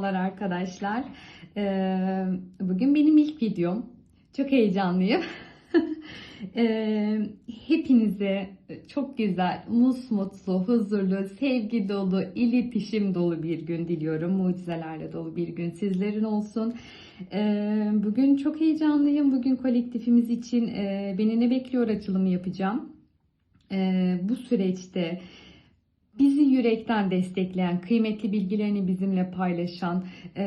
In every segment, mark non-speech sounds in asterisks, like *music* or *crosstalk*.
Merhabalar arkadaşlar. Ee, bugün benim ilk videom. Çok heyecanlıyım. *laughs* Ee, hepinize çok güzel, musmutlu, huzurlu, sevgi dolu, iletişim dolu bir gün diliyorum. Mucizelerle dolu bir gün sizlerin olsun. Ee, bugün çok heyecanlıyım. Bugün kolektifimiz için e, beni ne bekliyor açılımı yapacağım. Ee, bu süreçte yürekten destekleyen, kıymetli bilgilerini bizimle paylaşan, e,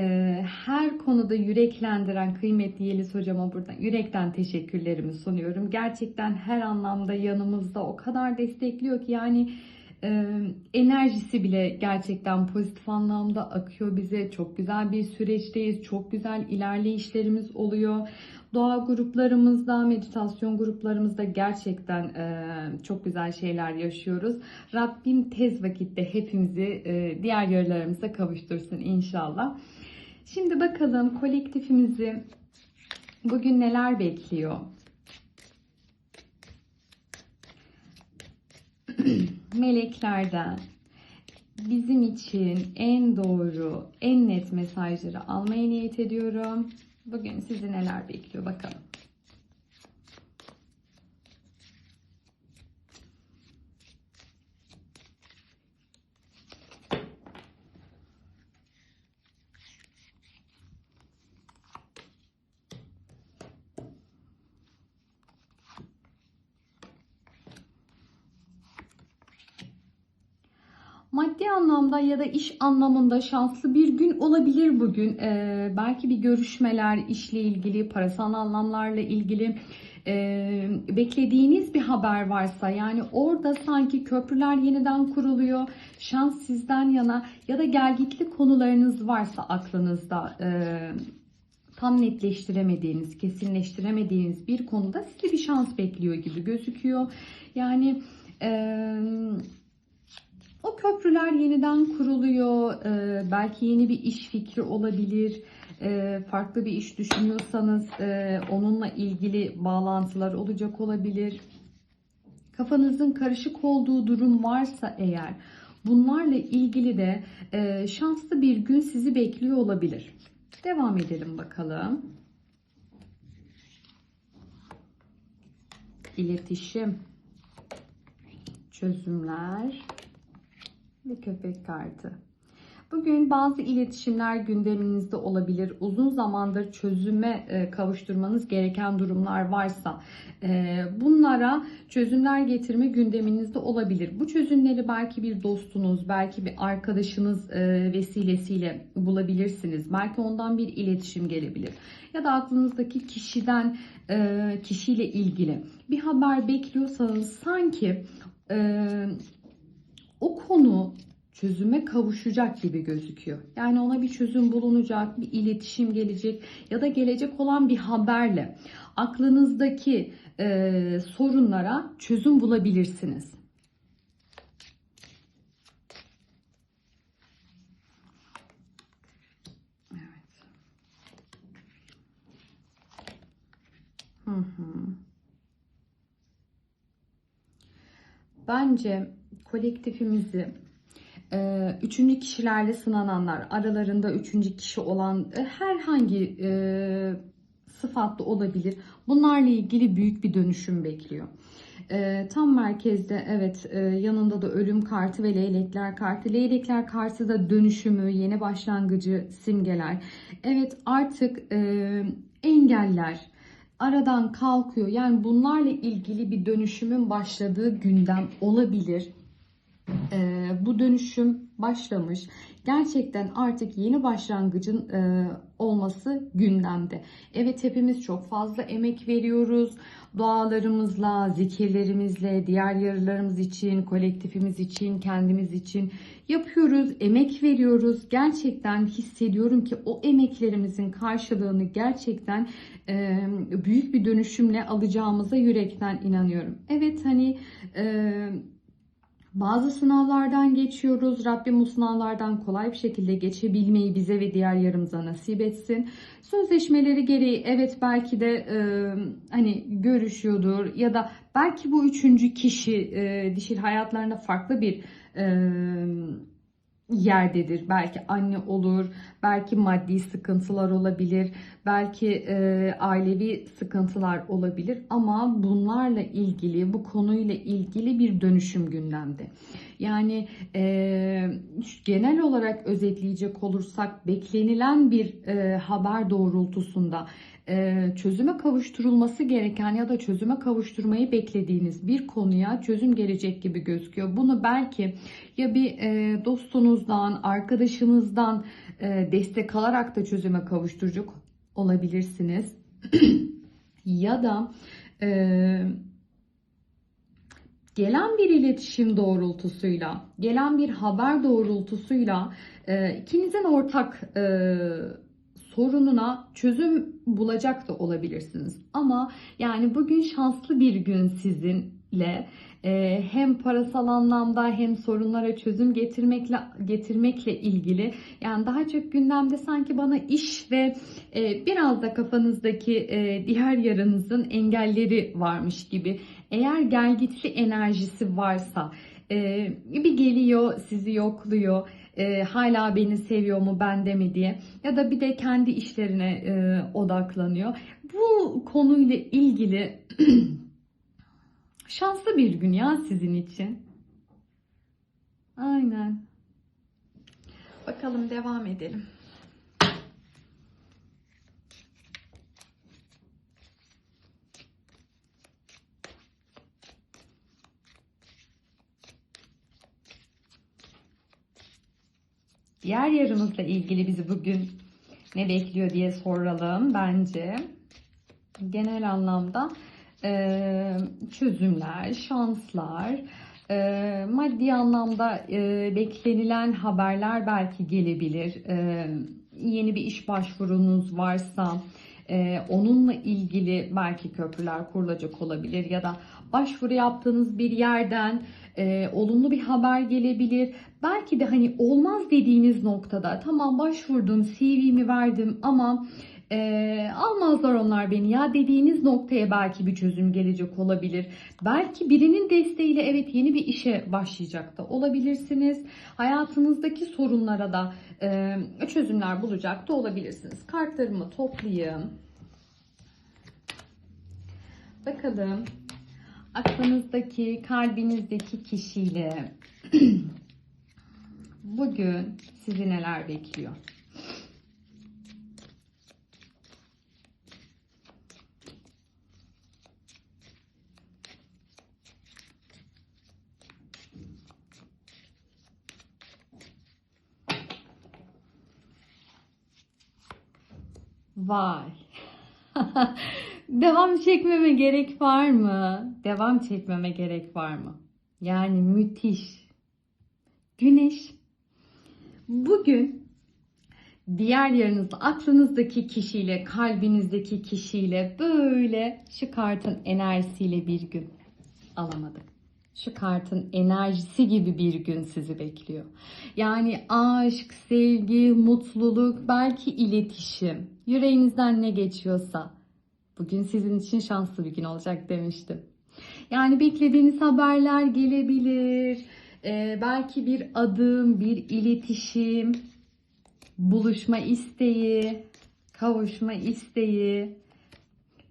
her konuda yüreklendiren kıymetli Yeliz hocama buradan yürekten teşekkürlerimi sunuyorum. Gerçekten her anlamda yanımızda o kadar destekliyor ki yani e, enerjisi bile gerçekten pozitif anlamda akıyor bize. Çok güzel bir süreçteyiz. Çok güzel ilerleyişlerimiz oluyor. Doğa gruplarımızda, meditasyon gruplarımızda gerçekten e, çok güzel şeyler yaşıyoruz. Rabbim tez vakitte hepimizi e, diğer yerlerimize kavuştursun inşallah. Şimdi bakalım kolektifimizi bugün neler bekliyor? *clears throat* Meleklerden bizim için en doğru, en net mesajları almaya niyet ediyorum. Bugün sizi neler bekliyor bakalım. Maddi anlamda ya da iş anlamında şanslı bir gün olabilir bugün. Ee, belki bir görüşmeler, işle ilgili, parasal anlamlarla ilgili e, beklediğiniz bir haber varsa yani orada sanki köprüler yeniden kuruluyor. Şans sizden yana ya da gelgitli konularınız varsa aklınızda e, tam netleştiremediğiniz, kesinleştiremediğiniz bir konuda sizi bir şans bekliyor gibi gözüküyor. Yani eee o köprüler yeniden kuruluyor. Ee, belki yeni bir iş fikri olabilir. Ee, farklı bir iş düşünüyorsanız e, onunla ilgili bağlantılar olacak olabilir. Kafanızın karışık olduğu durum varsa eğer bunlarla ilgili de e, şanslı bir gün sizi bekliyor olabilir. Devam edelim bakalım. İletişim, çözümler ve köpek kartı. Bugün bazı iletişimler gündeminizde olabilir. Uzun zamandır çözüme e, kavuşturmanız gereken durumlar varsa e, bunlara çözümler getirme gündeminizde olabilir. Bu çözümleri belki bir dostunuz, belki bir arkadaşınız e, vesilesiyle bulabilirsiniz. Belki ondan bir iletişim gelebilir. Ya da aklınızdaki kişiden, kişiyle ilgili bir haber bekliyorsanız sanki o konu çözüme kavuşacak gibi gözüküyor. Yani ona bir çözüm bulunacak, bir iletişim gelecek ya da gelecek olan bir haberle aklınızdaki e, sorunlara çözüm bulabilirsiniz. Bence kolektifimizi e, üçüncü kişilerle sınananlar, aralarında üçüncü kişi olan e, herhangi e, sıfatlı olabilir. Bunlarla ilgili büyük bir dönüşüm bekliyor. Tam merkezde evet yanında da ölüm kartı ve leylekler kartı. Leylekler kartı da dönüşümü, yeni başlangıcı simgeler. Evet artık engeller, aradan kalkıyor. Yani bunlarla ilgili bir dönüşümün başladığı gündem olabilir. Ee, bu dönüşüm başlamış. Gerçekten artık yeni başlangıcın e, olması gündemde. Evet hepimiz çok fazla emek veriyoruz. Dualarımızla, zikirlerimizle, diğer yarılarımız için, kolektifimiz için, kendimiz için yapıyoruz, emek veriyoruz. Gerçekten hissediyorum ki o emeklerimizin karşılığını gerçekten e, büyük bir dönüşümle alacağımıza yürekten inanıyorum. Evet hani e, bazı sınavlardan geçiyoruz. Rabbim bu sınavlardan kolay bir şekilde geçebilmeyi bize ve diğer yarımıza nasip etsin. Sözleşmeleri gereği evet belki de e, hani görüşüyordur ya da belki bu üçüncü kişi e, dişil hayatlarında farklı bir e, yerdedir. Belki anne olur, belki maddi sıkıntılar olabilir, belki e, ailevi sıkıntılar olabilir ama bunlarla ilgili, bu konuyla ilgili bir dönüşüm gündemde. Yani e, genel olarak özetleyecek olursak beklenilen bir e, haber doğrultusunda çözüme kavuşturulması gereken ya da çözüme kavuşturmayı beklediğiniz bir konuya çözüm gelecek gibi gözüküyor. Bunu belki ya bir e, dostunuzdan, arkadaşınızdan e, destek alarak da çözüme kavuşturacak olabilirsiniz. *clears throat* ya da e, gelen bir iletişim doğrultusuyla, gelen bir haber doğrultusuyla e, ikinizin ortak e, sorununa çözüm bulacak da olabilirsiniz. Ama yani bugün şanslı bir gün sizinle e, hem parasal anlamda hem sorunlara çözüm getirmekle getirmekle ilgili yani daha çok gündemde sanki bana iş ve e, biraz da kafanızdaki e, diğer yarınızın engelleri varmış gibi. Eğer gelgitli enerjisi varsa e, bir geliyor sizi yokluyor e, hala beni seviyor mu bende mi diye ya da bir de kendi işlerine e, odaklanıyor. Bu konuyla ilgili *clears throat* şanslı bir gün ya sizin için. Aynen. Bakalım devam edelim. Diğer yarımızla ilgili bizi bugün ne bekliyor diye soralım bence. Genel anlamda e, çözümler, şanslar, e, maddi anlamda e, beklenilen haberler belki gelebilir. E, yeni bir iş başvurunuz varsa e, onunla ilgili belki köprüler kurulacak olabilir ya da başvuru yaptığınız bir yerden e, olumlu bir haber gelebilir. Belki de hani olmaz dediğiniz noktada tamam başvurdum, CV'mi verdim ama e, almazlar onlar beni ya dediğiniz noktaya belki bir çözüm gelecek olabilir. Belki birinin desteğiyle evet yeni bir işe başlayacak da olabilirsiniz. Hayatınızdaki sorunlara da e, çözümler bulacak da olabilirsiniz. Kartlarımı toplayayım. Bakalım aklınızdaki, kalbinizdeki kişiyle *clears throat* bugün sizi neler bekliyor? Vay. *laughs* Devam çekmeme gerek var mı? Devam çekmeme gerek var mı? Yani müthiş. Güneş bugün diğer yarınızda aklınızdaki kişiyle, kalbinizdeki kişiyle böyle şu kartın enerjisiyle bir gün alamadık. Şu kartın enerjisi gibi bir gün sizi bekliyor. Yani aşk, sevgi, mutluluk, belki iletişim, yüreğinizden ne geçiyorsa bugün sizin için şanslı bir gün olacak demiştim. Yani beklediğiniz haberler gelebilir. Ee, belki bir adım, bir iletişim, buluşma isteği, kavuşma isteği.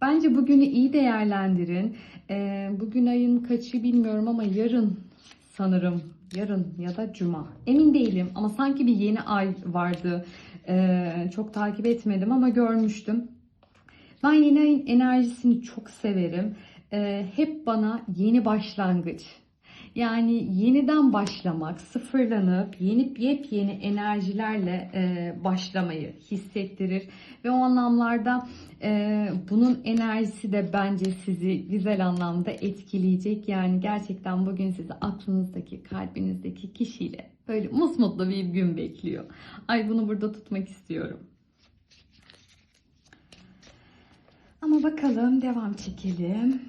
Bence bugünü iyi değerlendirin. Ee, bugün ayın kaçı bilmiyorum ama yarın sanırım. Yarın ya da cuma. Emin değilim ama sanki bir yeni ay vardı. Ee, çok takip etmedim ama görmüştüm. Ben yeni ayın enerjisini çok severim. Ee, hep bana yeni başlangıç, yani yeniden başlamak, sıfırlanıp yeni yepyeni enerjilerle e, başlamayı hissettirir. Ve o anlamlarda e, bunun enerjisi de bence sizi güzel anlamda etkileyecek. Yani gerçekten bugün sizi aklınızdaki, kalbinizdeki kişiyle böyle musmutlu bir gün bekliyor. Ay bunu burada tutmak istiyorum. Ama bakalım devam çekelim.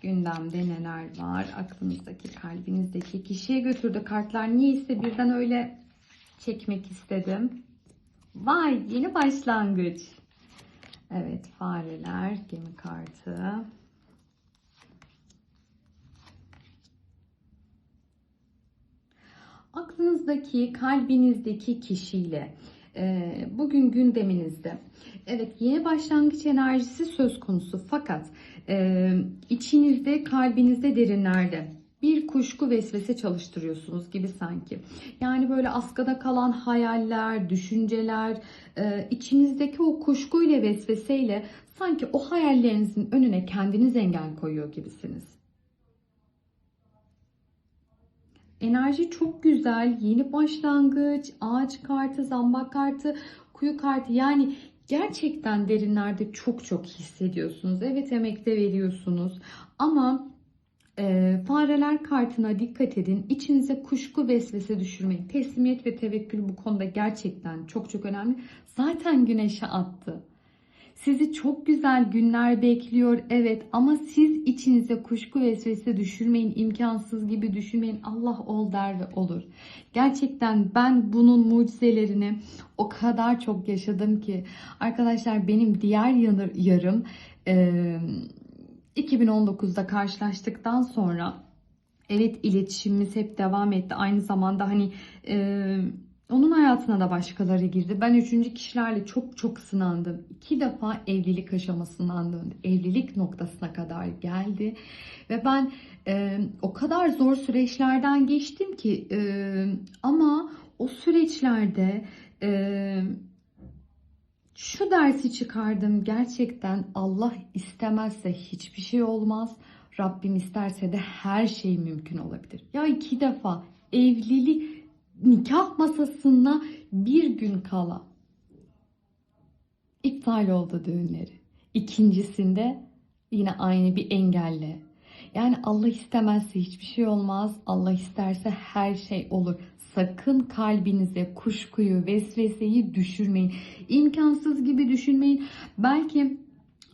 Gündemde neler var? Aklınızdaki, kalbinizdeki kişiye götürdü kartlar. Niyeyse birden öyle çekmek istedim. Vay yeni başlangıç. Evet fareler, gemi kartı. aklınızdaki, kalbinizdeki kişiyle bugün gündeminizde evet yeni başlangıç enerjisi söz konusu fakat e, içinizde, kalbinizde, derinlerde bir kuşku vesvese çalıştırıyorsunuz gibi sanki. Yani böyle askıda kalan hayaller, düşünceler, e, içinizdeki o kuşkuyla vesveseyle sanki o hayallerinizin önüne kendiniz engel koyuyor gibisiniz. Enerji çok güzel. Yeni başlangıç, ağaç kartı, zambak kartı, kuyu kartı. Yani gerçekten derinlerde çok çok hissediyorsunuz. Evet emekte veriyorsunuz. Ama e, fareler kartına dikkat edin. İçinize kuşku vesvese düşürmeyin. Teslimiyet ve tevekkül bu konuda gerçekten çok çok önemli. Zaten güneşe attı. Sizi çok güzel günler bekliyor evet ama siz içinize kuşku vesvese düşürmeyin, imkansız gibi düşünmeyin. Allah ol der ve olur. Gerçekten ben bunun mucizelerini o kadar çok yaşadım ki arkadaşlar benim diğer yarım e, 2019'da karşılaştıktan sonra evet iletişimimiz hep devam etti. Aynı zamanda hani e, onun hayatına da başkaları girdi. Ben üçüncü kişilerle çok çok sınandım. İki defa evlilik aşamasından döndü. Evlilik noktasına kadar geldi. Ve ben e, o kadar zor süreçlerden geçtim ki e, ama o süreçlerde e, şu dersi çıkardım. Gerçekten Allah istemezse hiçbir şey olmaz. Rabbim isterse de her şey mümkün olabilir. Ya iki defa evlilik nikah masasına bir gün kala iptal oldu düğünleri. İkincisinde yine aynı bir engelle. Yani Allah istemezse hiçbir şey olmaz. Allah isterse her şey olur. Sakın kalbinize kuşkuyu, vesveseyi düşürmeyin. İmkansız gibi düşünmeyin. Belki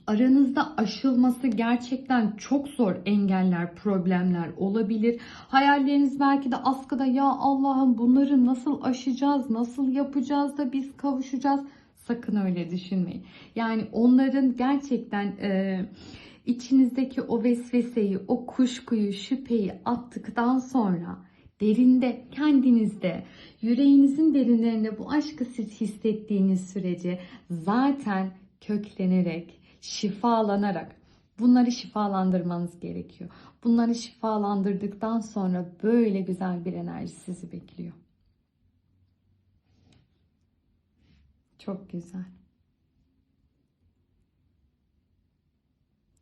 aranızda aşılması gerçekten çok zor engeller, problemler olabilir. Hayalleriniz belki de askıda ya Allah'ım bunları nasıl aşacağız, nasıl yapacağız da biz kavuşacağız. Sakın öyle düşünmeyin. Yani onların gerçekten e, içinizdeki o vesveseyi, o kuşkuyu, şüpheyi attıktan sonra derinde, kendinizde, yüreğinizin derinlerinde bu aşkı siz hissettiğiniz sürece zaten köklenerek, şifalanarak bunları şifalandırmanız gerekiyor. Bunları şifalandırdıktan sonra böyle güzel bir enerji sizi bekliyor. Çok güzel.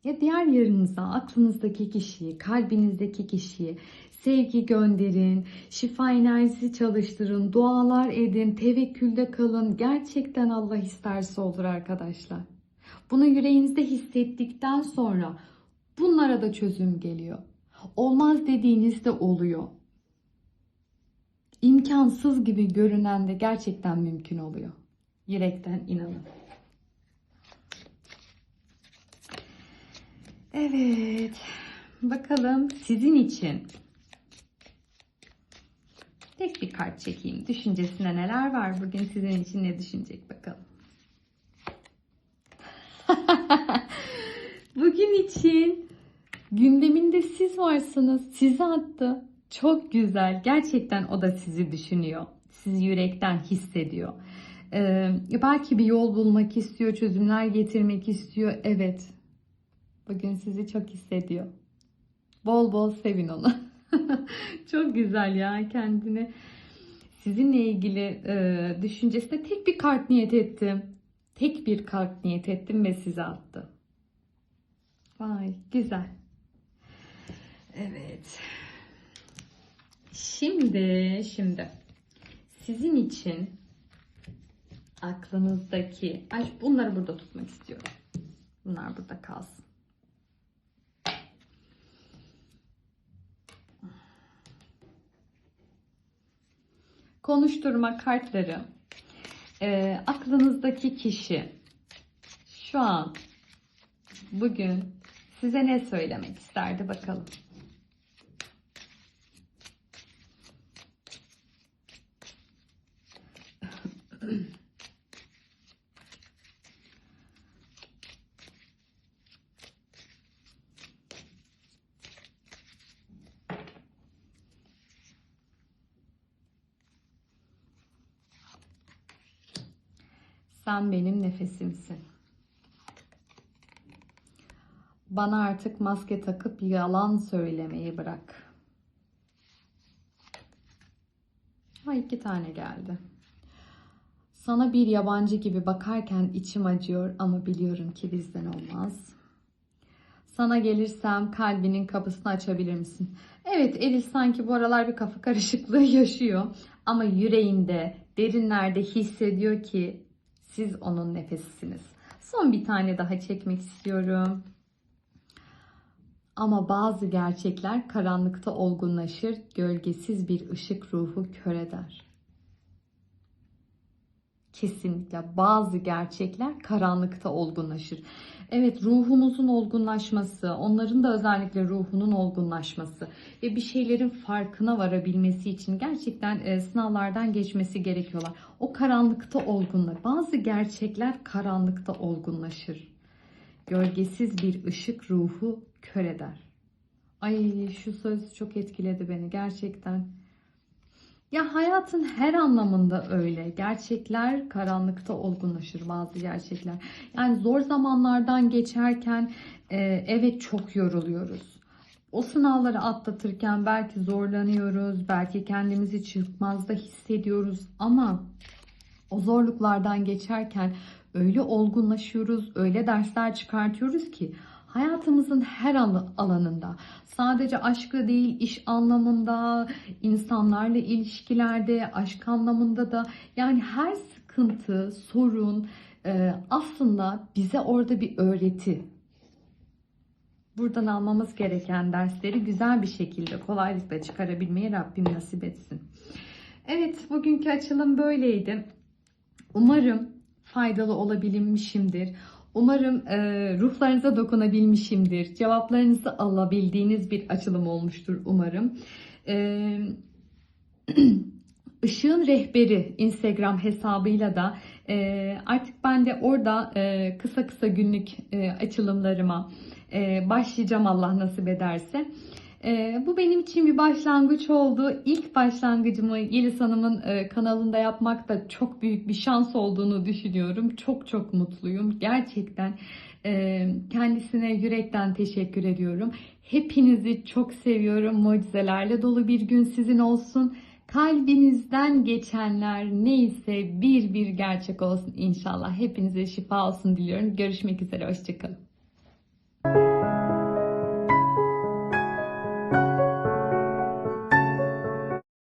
Ya diğer yarınıza, aklınızdaki kişiyi, kalbinizdeki kişiyi sevgi gönderin, şifa enerjisi çalıştırın, dualar edin, tevekkülde kalın. Gerçekten Allah isterse olur arkadaşlar. Bunu yüreğinizde hissettikten sonra bunlara da çözüm geliyor. Olmaz dediğinizde oluyor. İmkansız gibi görünen de gerçekten mümkün oluyor. Yürekten inanın. Evet. Bakalım sizin için tek bir kart çekeyim. Düşüncesinde neler var? Bugün sizin için ne düşünecek bakalım. *laughs* Bugün için gündeminde siz varsınız. Sizi attı. Çok güzel. Gerçekten o da sizi düşünüyor. Sizi yürekten hissediyor. Ee, belki bir yol bulmak istiyor, çözümler getirmek istiyor. Evet. Bugün sizi çok hissediyor. Bol bol sevin onu. *laughs* çok güzel ya kendini. Sizinle ilgili e, düşüncesine tek bir kart niyet ettim. Tek bir kart niyet ettim ve size attı. Vay güzel. Evet. Şimdi, şimdi sizin için aklınızdaki, ay bunları burada tutmak istiyorum. Bunlar burada kalsın. Konuşturma kartları. Ee, aklınızdaki kişi şu an bugün size ne söylemek isterdi bakalım. Sen benim nefesimsin. Bana artık maske takıp yalan söylemeyi bırak. Ha iki tane geldi. Sana bir yabancı gibi bakarken içim acıyor ama biliyorum ki bizden olmaz. Sana gelirsem kalbinin kapısını açabilir misin? Evet Elif sanki bu aralar bir kafa karışıklığı yaşıyor. Ama yüreğinde, derinlerde hissediyor ki siz onun nefesisiniz. Son bir tane daha çekmek istiyorum. Ama bazı gerçekler karanlıkta olgunlaşır, gölgesiz bir ışık ruhu kör eder. Kesinlikle bazı gerçekler karanlıkta olgunlaşır. Evet ruhumuzun olgunlaşması, onların da özellikle ruhunun olgunlaşması ve bir şeylerin farkına varabilmesi için gerçekten e, sınavlardan geçmesi gerekiyorlar. O karanlıkta olgunlar. Bazı gerçekler karanlıkta olgunlaşır. Gölgesiz bir ışık ruhu kör eder. Ay şu söz çok etkiledi beni gerçekten. Ya hayatın her anlamında öyle. Gerçekler karanlıkta olgunlaşır bazı gerçekler. Yani zor zamanlardan geçerken e, evet çok yoruluyoruz. O sınavları atlatırken belki zorlanıyoruz, belki kendimizi çıkmazda hissediyoruz ama o zorluklardan geçerken öyle olgunlaşıyoruz, öyle dersler çıkartıyoruz ki hayatımızın her al- alanında sadece aşkla değil iş anlamında, insanlarla ilişkilerde, aşk anlamında da yani her sıkıntı, sorun e, aslında bize orada bir öğreti. Buradan almamız gereken dersleri güzel bir şekilde kolaylıkla çıkarabilmeyi Rabbim nasip etsin. Evet bugünkü açılım böyleydi. Umarım faydalı olabilmişimdir. Umarım e, ruhlarınıza dokunabilmişimdir. Cevaplarınızı alabildiğiniz bir açılım olmuştur umarım. E, *clears throat* Işığın Rehberi Instagram hesabıyla da e, artık ben de orada e, kısa kısa günlük e, açılımlarıma e, başlayacağım Allah nasip ederse. E, bu benim için bir başlangıç oldu. İlk başlangıcımı Yeliz Hanım'ın e, kanalında yapmak da çok büyük bir şans olduğunu düşünüyorum. Çok çok mutluyum. Gerçekten e, kendisine yürekten teşekkür ediyorum. Hepinizi çok seviyorum. Mucizelerle dolu bir gün sizin olsun. Kalbinizden geçenler neyse bir bir gerçek olsun inşallah. Hepinize şifa olsun diliyorum. Görüşmek üzere. Hoşçakalın.